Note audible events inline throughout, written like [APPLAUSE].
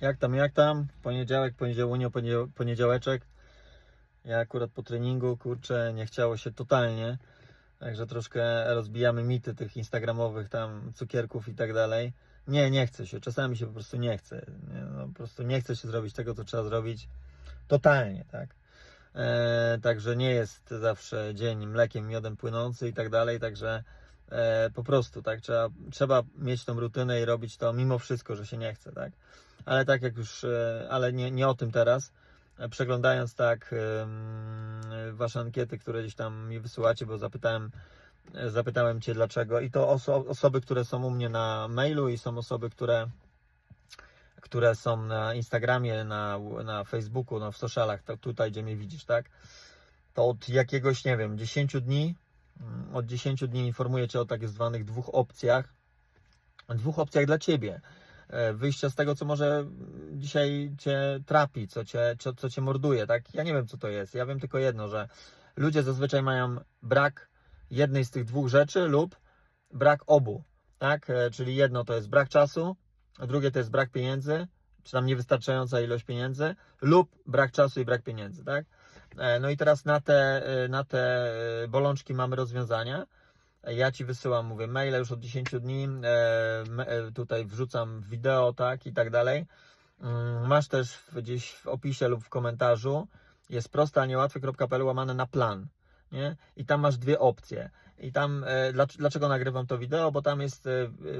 Jak tam, jak tam? Poniedziałek, poniedziałunio, poniedział- poniedziałeczek. Ja akurat po treningu, kurczę, nie chciało się totalnie. Także troszkę rozbijamy mity tych instagramowych tam cukierków i tak dalej. Nie, nie chce się. Czasami się po prostu nie chce. Nie, no, po prostu nie chce się zrobić tego, co trzeba zrobić. Totalnie, tak. E, także nie jest zawsze dzień mlekiem, miodem płynący i tak dalej. Także e, po prostu, tak, trzeba, trzeba mieć tą rutynę i robić to mimo wszystko, że się nie chce, tak. Ale tak jak już, e, ale nie, nie o tym teraz. E, Przeglądając tak wasze ankiety, które gdzieś tam mi wysyłacie, bo zapytałem, e, zapytałem cię dlaczego i to oso osoby, które są u mnie na mailu i są osoby, które które są na Instagramie, na, na Facebooku, no w socialach, to tutaj, gdzie mnie widzisz, tak? To od jakiegoś, nie wiem, 10 dni, mm, od 10 dni informuję Cię o tak zwanych dwóch opcjach, dwóch opcjach dla Ciebie. E, Wyjścia z tego, co może dzisiaj Cię trapi, co Cię, co, co cię morduje, tak? Ja nie wiem, co to jest. Ja wiem tylko jedno, że ludzie zazwyczaj mają brak jednej z tych dwóch rzeczy lub brak obu, tak? E, Czyli jedno to jest brak czasu, a drugie to jest brak pieniędzy, czy tam niewystarczająca ilość pieniędzy, lub brak czasu i brak pieniędzy, tak? E, No i teraz na te, na te bolączki mamy rozwiązania. Ja Ci wysyłam, mówię, maile już od 10 dni, e, e, tutaj wrzucam wideo, tak, i tak dalej. Mm, Masz też gdzieś w opisie lub w komentarzu, jest proste, ale niełatwe.pl łamane na plan, nie? I tam masz dwie opcje. I tam, e, dlac- dlaczego nagrywam to wideo? Bo tam jest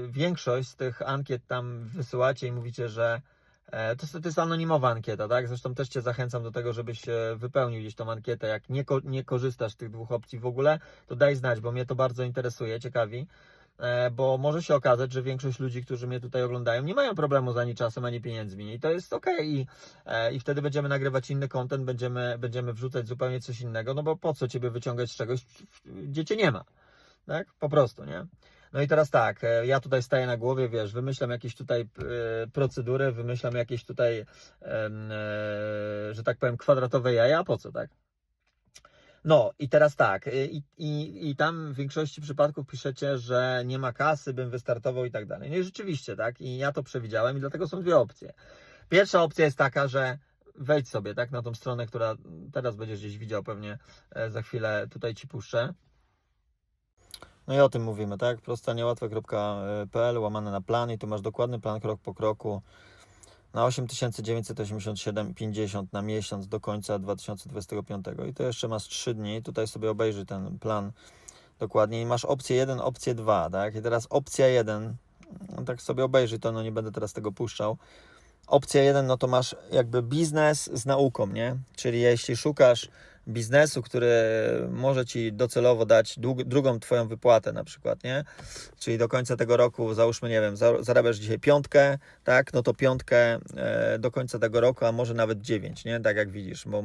większość z tych ankiet tam wysyłacie i mówicie, że to, jest- to jest anonimowa ankieta, tak? Zresztą też Cię zachęcam do tego, żebyś e, wypełnił gdzieś tą ankietę. Jak nie, nie korzystasz z tych dwóch opcji w ogóle, to daj znać, bo mnie to bardzo interesuje, ciekawi. E, Bo może się okazać, że większość ludzi, którzy mnie tutaj oglądają, nie mają problemu z ani czasem, ani pieniędzmi. I to jest ok. I, e, I wtedy będziemy nagrywać inny content, będziemy, będziemy wrzucać zupełnie coś innego. No bo po co Ciebie wyciągać z czegoś, gdzie Cię nie ma? Tak? Po prostu, nie? No i teraz tak, e, ja tutaj staję na głowie, wiesz, wymyślam jakieś tutaj e, procedury, wymyślam jakieś tutaj, e, że tak powiem, kwadratowe jaja, po co, tak? No i teraz tak, i, i, i tam w większości przypadków piszecie, że nie ma kasy, bym wystartował i tak dalej. No i rzeczywiście, tak, i ja to przewidziałem i dlatego są dwie opcje. Pierwsza opcja jest taka, że wejdź sobie, tak, na tą stronę, która teraz będziesz gdzieś widział pewnie za chwilę, tutaj Ci puszczę. No i o tym mówimy, tak? Prosta niełatwe.pl, łamane na plan i tu masz dokładny plan krok po kroku na 8987,50 na miesiąc do końca 2025 i to jeszcze masz 3 dni, tutaj sobie obejrzyj ten plan dokładnie i masz opcję 1, opcję 2, tak? I teraz opcja 1, no tak sobie obejrzyj to, no nie będę teraz tego puszczał. Opcja 1, no to masz jakby biznes z nauką, nie? Czyli jeśli szukasz biznesu, który może ci docelowo dać dług, drugą twoją wypłatę na przykład, nie? Czyli do końca tego roku, załóżmy, nie wiem, za- zarabiasz dzisiaj piątkę, tak? No to piątkę e, do końca tego roku, a może nawet dziewięć, nie? Tak jak widzisz, bo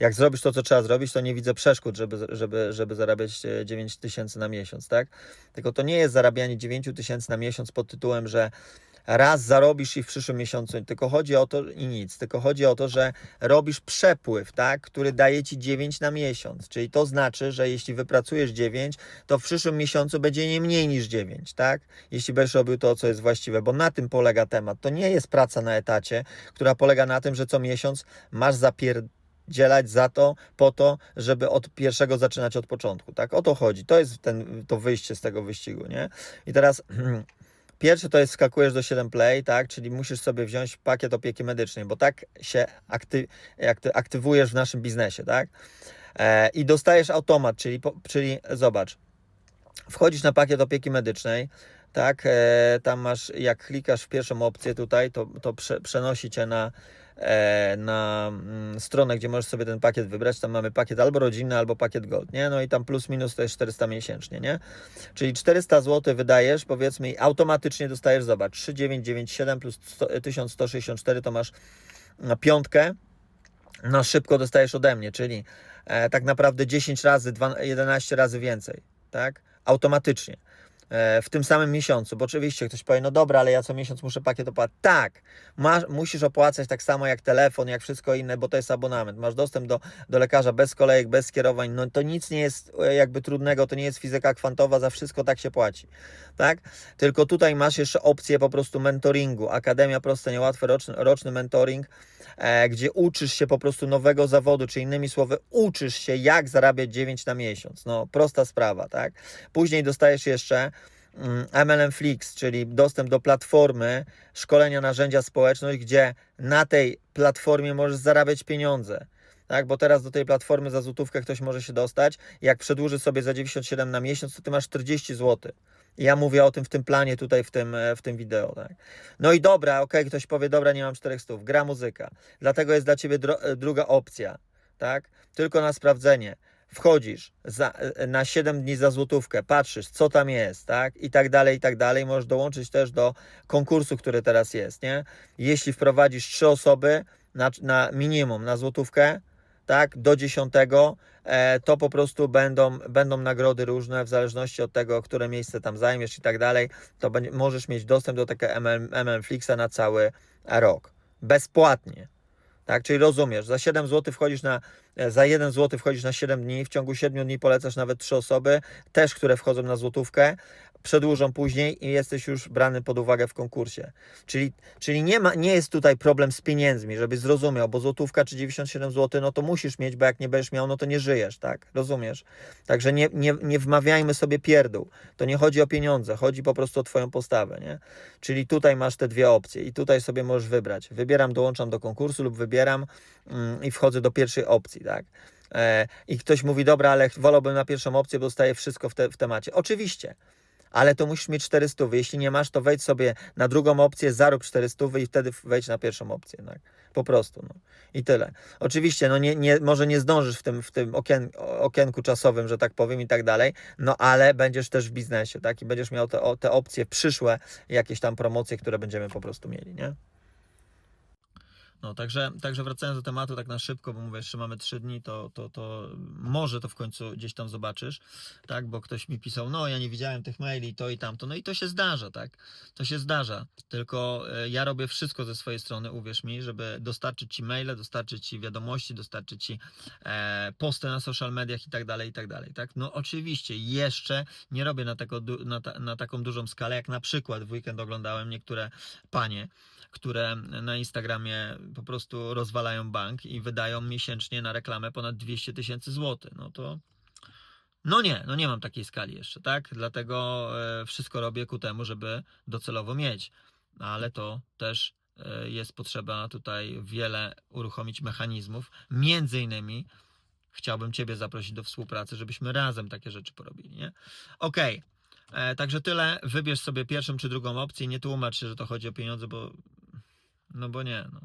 jak zrobisz to, co trzeba zrobić, to nie widzę przeszkód, żeby, żeby, żeby zarabiać e, 9 tysięcy na miesiąc, tak? Tylko to nie jest zarabianie 9 tysięcy na miesiąc pod tytułem, że raz zarobisz i w przyszłym miesiącu, tylko chodzi o to i nic, tylko chodzi o to, że robisz przepływ, tak, który daje ci 9 na miesiąc, czyli to znaczy, że jeśli wypracujesz 9, to w przyszłym miesiącu będzie nie mniej niż 9, tak, jeśli będziesz robił to, co jest właściwe, bo na tym polega temat, to nie jest praca na etacie, która polega na tym, że co miesiąc masz zapier dzielać za to, po to, żeby od pierwszego zaczynać od początku, tak? O to chodzi. To jest ten, to wyjście z tego wyścigu, nie? I teraz [CLEARS THROAT] Pierwsze to jest skakujesz do 7 Play, tak? Czyli musisz sobie wziąć pakiet opieki medycznej, bo tak się akty, akty, aktywujesz w naszym biznesie, tak? E, I dostajesz automat, czyli, czyli zobacz, wchodzisz na pakiet opieki medycznej, tak? E, tam masz, jak klikasz w pierwszą opcję tutaj, to, to prze, przenosi cię na, na mm, stronę, gdzie możesz sobie ten pakiet wybrać. Tam mamy pakiet albo rodzinny, albo pakiet gold, nie? No i tam plus minus to jest 400 miesięcznie, nie? Czyli 400 zł wydajesz, powiedzmy, i automatycznie dostajesz, zobacz, 3997 plus 100, 1164 to masz na piątkę, na szybko dostajesz ode mnie, czyli e, tak naprawdę 10 razy, 12, 11 razy więcej, tak? Automatycznie. E, w tym samym miesiącu, bo oczywiście ktoś powie, no dobra, ale ja co miesiąc muszę pakiet opłacać. Tak, masz, musisz opłacać tak samo jak telefon, jak wszystko inne, bo to jest abonament. Masz dostęp do, do lekarza bez kolejek, bez skierowań, no to nic nie jest e, jakby trudnego, to nie jest fizyka kwantowa, za wszystko tak się płaci, tak? Tylko tutaj masz jeszcze opcję po prostu mentoringu, Akademia Proste Niełatwe, roczny, roczny mentoring, e, gdzie uczysz się po prostu nowego zawodu, czy innymi słowy, uczysz się jak zarabiać 9 na miesiąc, no prosta sprawa, tak? Później dostajesz jeszcze MLM Flix, czyli dostęp do platformy szkolenia narzędzia społeczność, gdzie na tej platformie możesz zarabiać pieniądze. Tak, bo teraz do tej platformy za złotówkę ktoś może się dostać. Jak przedłuży sobie za 97 na miesiąc, to ty masz 40 zł. Ja mówię o tym w tym planie tutaj w tym, e, w tym wideo. Tak. No i dobra, okej, ktoś powie, dobra, nie mam 400, gra muzyka. Dlatego jest dla ciebie e, druga opcja. Tak? Tylko na sprawdzenie wchodzisz za, na 7 dni za złotówkę, patrzysz, co tam jest, tak? I tak dalej, i tak dalej. Możesz dołączyć też do konkursu, który teraz jest, nie? Jeśli wprowadzisz trzy osoby na, na minimum na złotówkę, tak, do 10, e, to po prostu będą, będą nagrody różne w zależności od tego, które miejsce tam zajmiesz i tak dalej. To możesz mieć dostęp do takiego MM, MM Flixa na cały rok. Bezpłatnie. Tak, czyli rozumiesz, za 7 zł wchodzisz na, e, za 1 zł wchodzisz na 7 dni, w ciągu 7 dni polecasz nawet 3 osoby, też które wchodzą na złotówkę, przedłużą później i jesteś już brany pod uwagę w konkursie. Czyli, czyli nie, ma, nie jest tutaj problem z pieniędzmi, żebyś zrozumiał, bo złotówka czy 97 zł, no to musisz mieć, bo jak nie będziesz miał, no to nie żyjesz, tak? Rozumiesz? Także nie, nie, nie wmawiajmy sobie pierdół. To nie chodzi o pieniądze, chodzi po prostu o twoją postawę, nie? Czyli tutaj masz te dwie opcje i tutaj sobie możesz wybrać. Wybieram, dołączam do konkursu lub wybieram mm, i wchodzę do pierwszej opcji, tak? E, I ktoś mówi, dobra, ale wolałbym na pierwszą opcję, bo dostaję wszystko w, te, w temacie. Oczywiście, ale to musisz mieć 400. Jeśli nie masz, to wejdź sobie na drugą opcję, zarób 400 i wtedy wejdź na pierwszą opcję. Tak? Po prostu. No. I tyle. Oczywiście, no nie, nie, może nie zdążysz w tym, w tym okien, okienku czasowym, że tak powiem, i tak dalej, no ale będziesz też w biznesie, tak? I będziesz miał te, te opcje przyszłe, jakieś tam promocje, które będziemy po prostu mieli, nie? No, także, także wracając do tematu tak na szybko, bo mówię, jeszcze mamy trzy dni, to, to, to może to w końcu gdzieś tam zobaczysz, tak, bo ktoś mi pisał, no ja nie widziałem tych maili, to i tamto, no i to się zdarza, tak, to się zdarza, tylko e, ja robię wszystko ze swojej strony, uwierz mi, żeby dostarczyć Ci maile, dostarczyć Ci wiadomości, dostarczyć Ci e, posty na social mediach i tak dalej, i tak dalej, tak, no oczywiście jeszcze nie robię na, du- na, ta, na taką dużą skalę, jak na przykład w weekend oglądałem niektóre panie, które na Instagramie po prostu rozwalają bank i wydają miesięcznie na reklamę ponad 200 tysięcy złotych. No to. No nie, no nie mam takiej skali jeszcze, tak? Dlatego e, wszystko robię ku temu, żeby docelowo mieć. Ale to też e, jest potrzeba tutaj wiele uruchomić mechanizmów. Między innymi chciałbym Ciebie zaprosić do współpracy, żebyśmy razem takie rzeczy porobili, nie? Okej. E, Także tyle. Wybierz sobie pierwszą czy drugą opcję. Nie tłumacz się, że to chodzi o pieniądze, bo. No bo nie, no.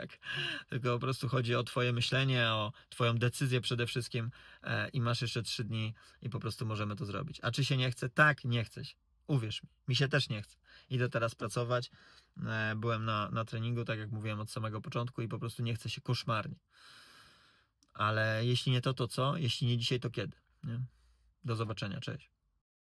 Tak. Tylko po prostu chodzi o Twoje myślenie, o Twoją decyzję przede wszystkim e, i masz jeszcze trzy dni i po prostu możemy to zrobić. A czy się nie chce? Tak, nie chce się. Uwierz mi. Mi się też nie chce. Idę teraz pracować. E, Byłem na, na treningu, tak jak mówiłem od samego początku i po prostu nie chce się koszmarnie. Ale jeśli nie to, to co? Jeśli nie dzisiaj, to kiedy? Nie? Do zobaczenia. Cześć.